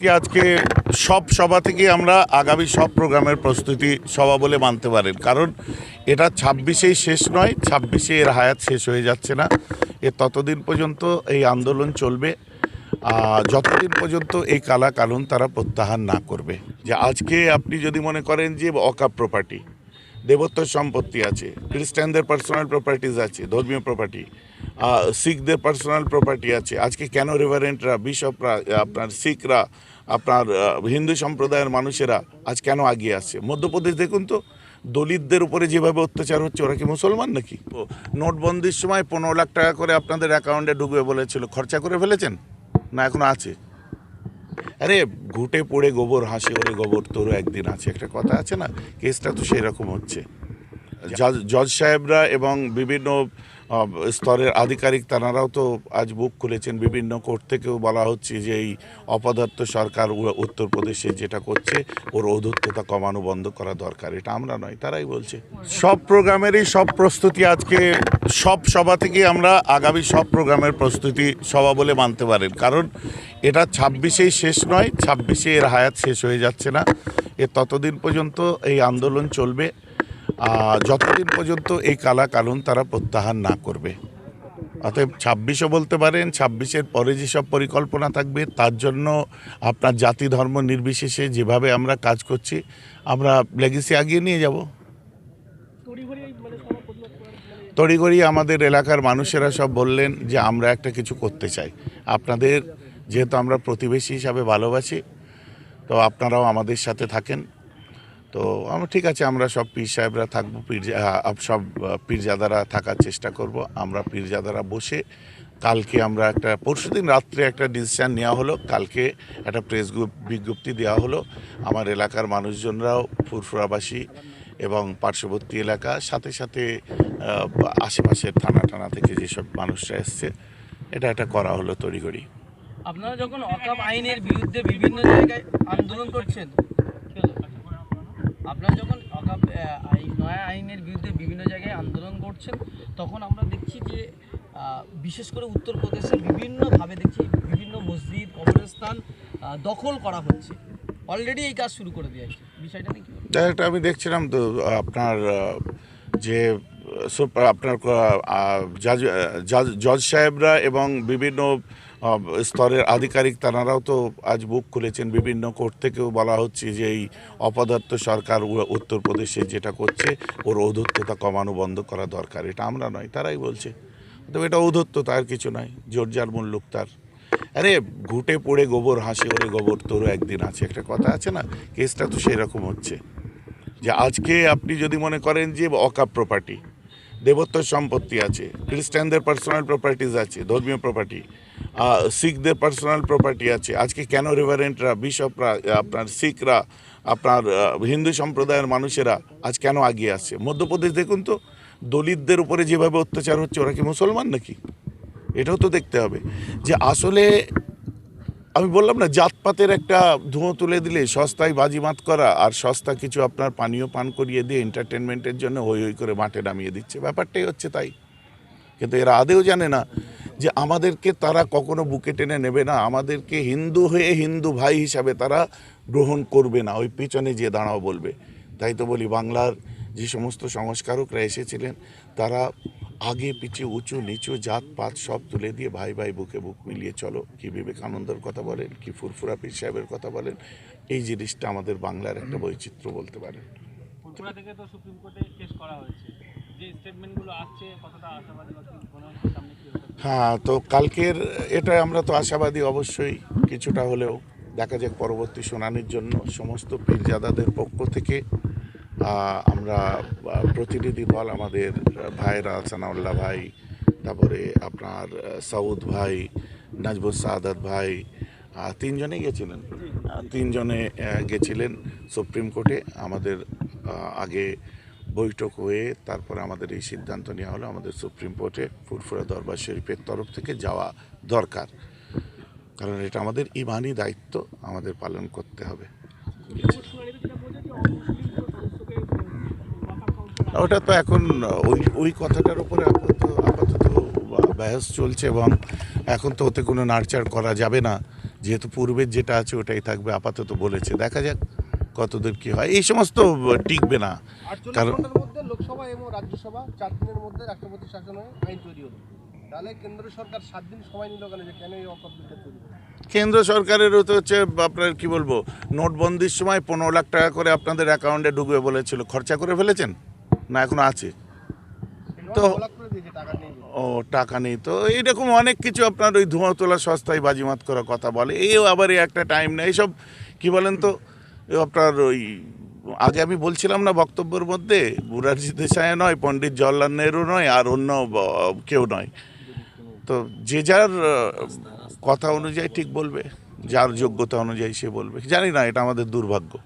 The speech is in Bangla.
আজকে সব সভা থেকে আমরা আগামী সব প্রোগ্রামের প্রস্তুতি সভা বলে মানতে পারেন। কারণ এটা ছাব্বিশেই শেষ নয় ছাব্বিশে এর হায়াত শেষ হয়ে যাচ্ছে না। এ ততদিন পর্যন্ত এই আন্দোলন চলবে। যতদিন পর্যন্ত এই কালা কানুন তারা প্রত্যাহার না করবে। যে আজকে আপনি যদি মনে করেন যে অকাপ প্রপার্টি দেবত্ব সম্পত্তি আছে, খ্রিস্টানদের পার্সোনাল প্রপার্টিজ আছে, ধর্মীয় প্রপার্টি শিখদের পার্সোনাল প্রপার্টি আছে। আজকে কেন রেভারেন্টরা বিশপরা আপনার শিখরা আপনার হিন্দু সম্প্রদায়ের মানুষেরা আজ কেন আগিয়ে আসছে? মধ্যপ্রদেশ দেখুন তো দলিতদের উপরে যেভাবে অত্যাচার হচ্ছে ওরা কি মুসলমান নাকি? ও, নোটবন্দির সময় পনেরো লাখ টাকা করে আপনাদের অ্যাকাউন্টে ঢুকবে বলেছিল। খরচা করে ফেলেছেন? না এখনও আছে। আরে ঘুটে পড়ে গোবর হাসি ওরে গোবর তোরও একদিন আছে। একটা কথা আছে না কেসটা তো সেই রকম হচ্ছে জজ- জজ সাহেবরা এবং বিভিন্ন স্তরের আধিকারিক তারাও তো আজ বুক খুলেছেন। বিভিন্ন কোর্ট থেকেও বলা হচ্ছে যে এই অপদার্থ সরকার উত্তরপ্রদেশে যেটা করছে, ওর অধূর্ততা কমানো বন্ধ করা দরকার। এটা আমরা নয়, তারাই বলছে। সব প্রোগ্রামেরই সব প্রস্তুতি আজকে, সব সভা থেকে আমরা আগামী সব প্রোগ্রামের প্রস্তুতি সভা বলে মানতে পারেন। কারণ এটা ছাব্বিশেই শেষ নয়, ছাব্বিশে এর হায়াত শেষ হয়ে যাচ্ছে না। এ ততদিন পর্যন্ত এই আন্দোলন চলবে। যতদিন পর্যন্ত এই কালা কানুন তারা প্রত্যাহার না করবে। অতএব ছাব্বিশও বলতে পারেন, ছাব্বিশের পরে যেসব পরিকল্পনা থাকবে, তার জন্য আপনার জাতি ধর্ম নির্বিশেষে যেভাবে আমরা কাজ করছি, আমরা লেগেসি আগিয়ে নিয়ে যাব। তড়িঘড়ি আমাদের এলাকার মানুষেরা সব বললেন যে, আমরা একটা কিছু করতে চাই। আপনাদের, যেহেতু আমরা প্রতিবেশী হিসাবে ভালোবাসি, তো আপনারাও আমাদের সাথে থাকেন। তো আমরা ঠিক আছে, আমরা সব পীর সাহেবরা থাকব, পীর সব পীরজাদারা থাকার চেষ্টা করব। আমরা পীরজাদারা বসে কালকে আমরা একটা পরশুদিন রাত্রে একটা ডিসিশান নেওয়া হলো। কালকে একটা প্রেস বিজ্ঞপ্তি দেওয়া হলো। আমার এলাকার মানুষজনরাও, ফুরফুরাবাসী এবং পার্শ্ববর্তী এলাকা, সাথে সাথে আশেপাশের থানা টানা থেকে যেসব মানুষরা এসছে, এটা একটা করা হলো তড়িঘড়ি। আপনারা যখন অকাপ আইনের বিরুদ্ধে বিভিন্ন জায়গায় আন্দোলন করছেন আপনারা যখন আইন নয়া আইনের বিরুদ্ধে বিভিন্ন জায়গায় আন্দোলন করছেন, তখন আমরা দেখছি যে বিশেষ করে উত্তরপ্রদেশে বিভিন্নভাবে দেখছি, বিভিন্ন মসজিদ, কবরস্থান দখল করা হচ্ছে অলরেডি এই কাজ শুরু করে দিয়েছে বিষয়টা নিয়ে? ডাইরেক্ট আমি দেখছিলাম তো, আপনার যে আপনার জাজ, জাজ- সাহেবরা এবং বিভিন্ন স্তরের আধিকারিক তারাও তো আজ বুক খুলেছেন বিভিন্ন কোর্ট থেকেও বলা হচ্ছে যে এই অপদার্থ সরকার উত্তরপ্রদেশে যেটা করছে, ওর অধূর্ততা কমানো বন্ধ করা দরকার। এটা আমরা নয়, তারাই বলছে। তবে এটা ঔধত্বতা তার কিছু নয় জোরজার মুল্লুক তার। আরে, ঘুটে পড়ে গোবর, হাসি ওরে গোবর, তোরও একদিন আছে। একটা কথা আছে না, কেসটা তো সেরকম হচ্ছে। যে আজকে আপনি যদি মনে করেন যে অকাপ প্রপার্টি দেবত্ব সম্পত্তি আছে, খ্রিস্টানদের পার্সোনাল প্রপার্টিজ আছে, ধর্মীয় প্রপার্টি শিখদের পার্সোনাল প্রপার্টি আছে। আজকে কেন রেভারেন্টরা বিশপরা আপনার শিখরা, আপনার হিন্দু সম্প্রদায়ের মানুষেরা আজ কেন আগিয়ে আসছে? মধ্যপ্রদেশ দেখুন তো, দলিতদের উপরে যেভাবে অত্যাচার হচ্ছে, ওরা কি মুসলমান নাকি? এটাও তো দেখতে হবে। যে আসলে আমি বললাম না, জাতপাতের একটা ধুঁয়ো তুলে দিলে সস্তায় বাজিমাত করা আর সস্তা কিছু আপনার পানীয় পান করিয়ে দিয়ে এন্টারটেনমেন্টের জন্য হই হই করে মাঠে নামিয়ে দিচ্ছে। ব্যাপারটাই হচ্ছে তাই। কিন্তু এরা আদেও জানে না যে আমাদেরকে তারা কখনো বুকে টেনে নেবে না। আমাদেরকে হিন্দু হয়ে হিন্দু ভাই হিসাবে তারা গ্রহণ করবে না। ওই পিছনে যে দাঁড়াও বলবে। তাই তো বলি, বাংলার যে সমস্ত সংস্কারকরা এসেছিলেন, তারা আগে পিছিয়ে উঁচু নিচু জাত পাত সব তুলে দিয়ে ভাই ভাই বুকে বুক মিলিয়ে চলো। কি বিবেকানন্দর কথা বলেন কি ফুরফুরা পীর সাহেবের কথা বলেন এই জিনিসটা আমাদের বাংলার একটা বৈচিত্র্য বলতে পারেন। ফুরফুরা থেকে তো সুপ্রিম কোর্টে কেস করা হয়েছে। যে স্টেটমেন্টগুলো আসছে কতটা আশাবাদী বা কি হচ্ছে সামনে কি পারে? হ্যাঁ তো কালকের এটা আমরা তো আশাবাদী অবশ্যই কিছুটা হলেও দেখা যাক পরবর্তী শুনানির জন্য সমস্ত পীরজাদাদের পক্ষ থেকে আমরা প্রতিনিধি দল আমাদের ভাইরা সানাউল্লাহ ভাই, তারপরে আপনার সৌদ ভাই, নাজবুল সাদাত ভাই তিনজনে গেছিলেন। তিনজনে গেছিলেন সুপ্রিম কোর্টে। আমাদের আগে বৈঠক হয়ে তারপরে আমাদের এই সিদ্ধান্ত নেওয়া হলো আমাদের সুপ্রিম কোর্টে ফুরফুরা দরবার শরীফের তরফ থেকে যাওয়া দরকার। কারণ এটা আমাদের ইমানি দায়িত্ব, আমাদের পালন করতে হবে। ওটা তো এখন ওই ওই কথাটার উপরে আপাতত আপাতত বাহস চলছে এবং এখন তো ওতে কোনো নাড়চাড় করা যাবে না। যেহেতু পূর্বের যেটা আছে ওটাই থাকবে আপাতত বলেছে। দেখা যাক কতদূর কি হয়। এই সমস্ত টিকবে না। কারণ- লোকসভা এবং রাজ্যসভা চার দিনের মধ্যে রাষ্ট্রপতি শাসনে আইন তৈরি হলো তাহলে কেন্দ্র সরকার সাত দিন সময় নিল কেন? যে কেন এই অকল্পটা তৈরি কেন্দ্র সরকারেরও তো হচ্ছে আপনার কি বলব নোটবন্দির সময় পনেরো লাখ টাকা করে আপনাদের অ্যাকাউন্টে ঢুকবে বলেছিল। খরচা করে ফেলেছেন? না এখন আছে। তো-। ও টাকা নেই। তো এইরকম অনেক কিছু আপনার ওই ধোঁয়া তোলা সস্তায় বাজিমাত করা কথা বলে। এই আবার একটা টাইম নেই এইসব কি বলেন তো আপনার ওই আগে আমি বলছিলাম না বক্তব্যের মধ্যে বুরারজি দেশাই নয় পণ্ডিত জওয়াহরলাল নেহরু নয় আর অন্য কেউ নয়। তো যে যার কথা অনুযায়ী ঠিক বলবে যার যোগ্যতা অনুযায়ী সে বলবে। জানি না এটা আমাদের দুর্ভাগ্য।